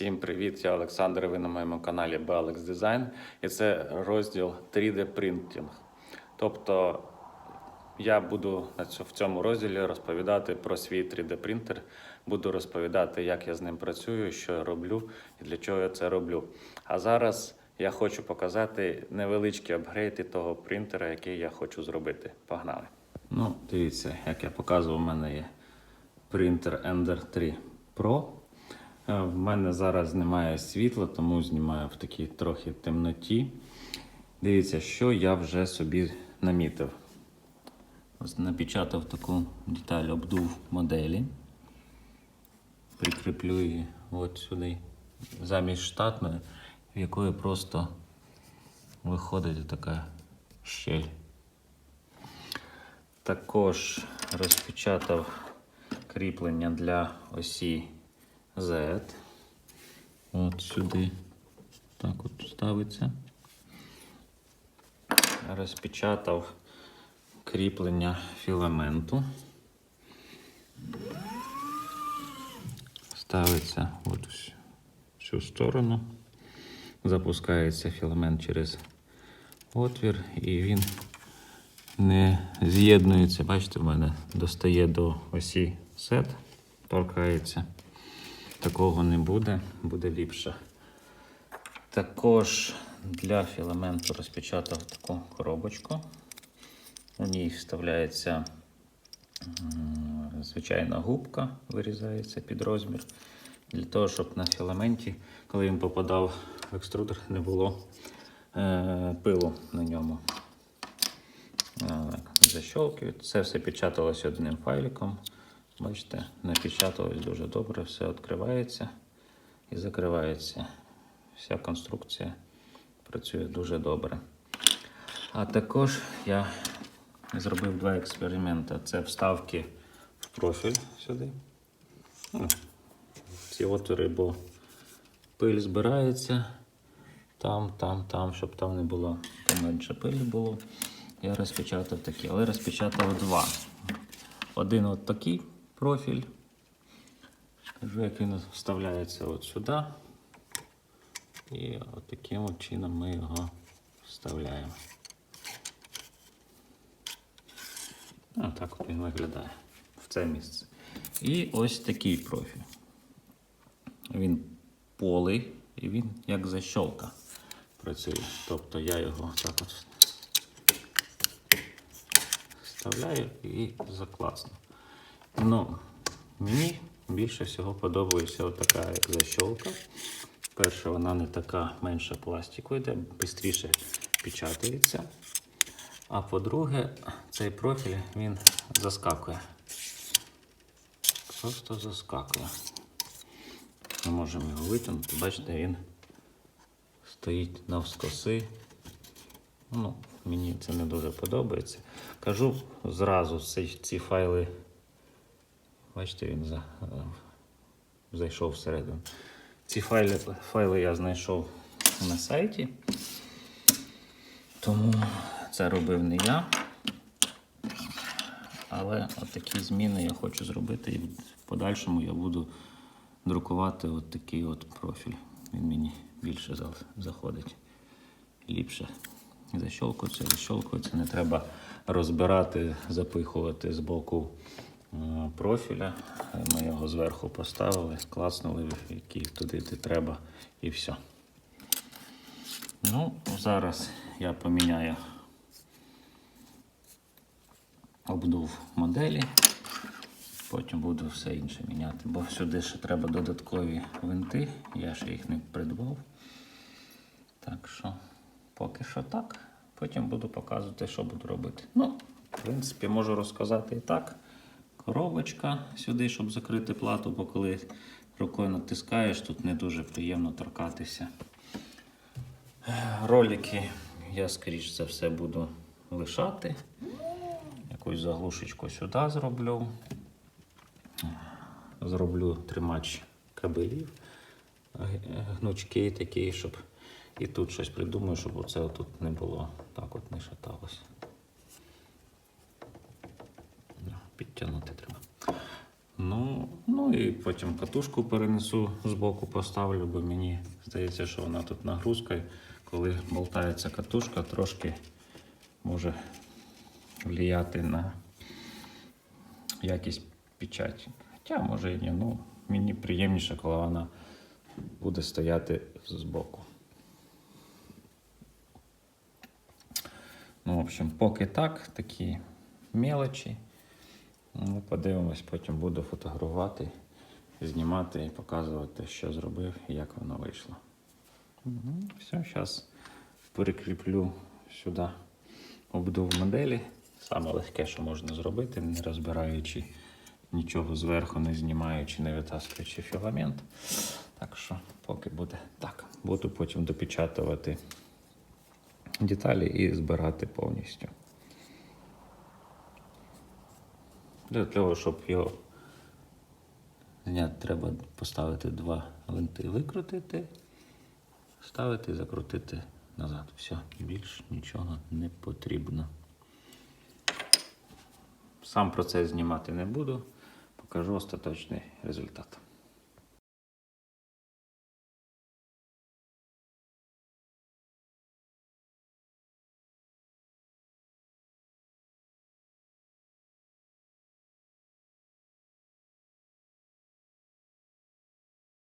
Всім привіт! Я Олександр. Ви на моєму каналі BLX Design. І це розділ 3D Printing. Тобто я буду в цьому розділі розповідати про свій 3D принтер. Буду розповідати, як я з ним працюю, що я роблю і для чого я це роблю. А зараз я хочу показати невеличкі апгрейди того принтера, який я хочу зробити. Погнали! Ну, дивіться, як я показував, у мене є принтер Ender 3 Pro. Е, В мене зараз немає світла, тому знімаю в такій трохи темноті. Дивіться, що я вже собі намітив. Ось напечатав таку деталь обдув моделі. Прикріплю її от сюди, замість штатної, в якої просто виходить така щель. Також розпечатав кріплення для осі Z. От сюди так от ставиться. Розпечатав кріплення філаменту. Ставиться от в цю сторону. Запускається філамент через отвір і він не з'єднується. Бачите, в мене достає до осі сет, торкається. Такого не буде, буде ліпше. Також для філаменту розпечатав таку коробочку. У ній вставляється звичайна губка, вирізається під розмір. Для того, щоб на філаменті, коли він попадав в екструдер, не було е, пилу на ньому. Так, Це все печаталось одним файликом. Бачите, напечаталось дуже добре, все відкривається і закривається. Вся конструкція працює дуже добре. А також я зробив два експерименти. Це вставки в профіль сюди. Ну, Ці отвори, бо пиль збирається там, там, там, щоб там не було поменше пилі було. Я розпечатав такі, але розпечатав два. Один от такий профіль. Кажу, як він вставляється от сюди. І от таким от чином ми його вставляємо. А так от він виглядає в це місце. І ось такий профіль. Він полий і він як защолка працює. Тобто я його так от вставляю і закласно. Ну, мені більше всього подобається отака защолка. Перше, вона не така менше пластику йде, швидше печатається. А по-друге, цей профіль він заскакує. Просто заскакує. Ми можемо його витягнути. Бачите, він стоїть навскоси. Ну, мені це не дуже подобається. Кажу зразу ці, ці файли. Бачите, він за, е, зайшов всередину. Ці файли, файли я знайшов на сайті. Тому це робив не я. Але от такі зміни я хочу зробити і в подальшому я буду друкувати от такий от профіль. Він мені більше заходить. Ліпше. Защолкується, защолкується. Не треба розбирати, запихувати з боку профіля. Ми його зверху поставили, класнули, який туди де треба, і все. Ну, зараз я поміняю обдув моделі. Потім буду все інше міняти, бо сюди ще треба додаткові винти, я ще їх не придбав. Так що, поки що так. Потім буду показувати, що буду робити. Ну, в принципі, можу розказати і так. Коробочка сюди, щоб закрити плату, бо коли рукою натискаєш, тут не дуже приємно торкатися. Ролики я, скоріш за все, буду лишати. Якусь заглушечку сюди зроблю. Зроблю тримач кабелів, г- гнучки щоб і тут щось придумаю, щоб оце тут не було, так от не шаталося. Ну, треба. Ну, ну і потім катушку перенесу з боку поставлю, бо мені здається, що вона тут нагрузкою, коли болтається катушка, трошки може влияти на якість печаті. Хоча може і ні, ну мені приємніше, коли вона буде стояти з боку. Ну, в общем, поки так, такі мелочі. Ну, подивимось, потім буду фотографувати, знімати і показувати, що зробив і як воно вийшло. Угу. Все, зараз перекріплю сюди обдув моделі. Саме легке, що можна зробити, не розбираючи нічого зверху, не знімаючи, не витаскуючи філамент. Так що, поки буде так. Буду потім допечатувати деталі і збирати повністю. Для того, щоб його зняти, треба поставити два винти, викрутити, ставити і закрутити назад. Все, більш нічого не потрібно. Сам процес знімати не буду, покажу остаточний результат.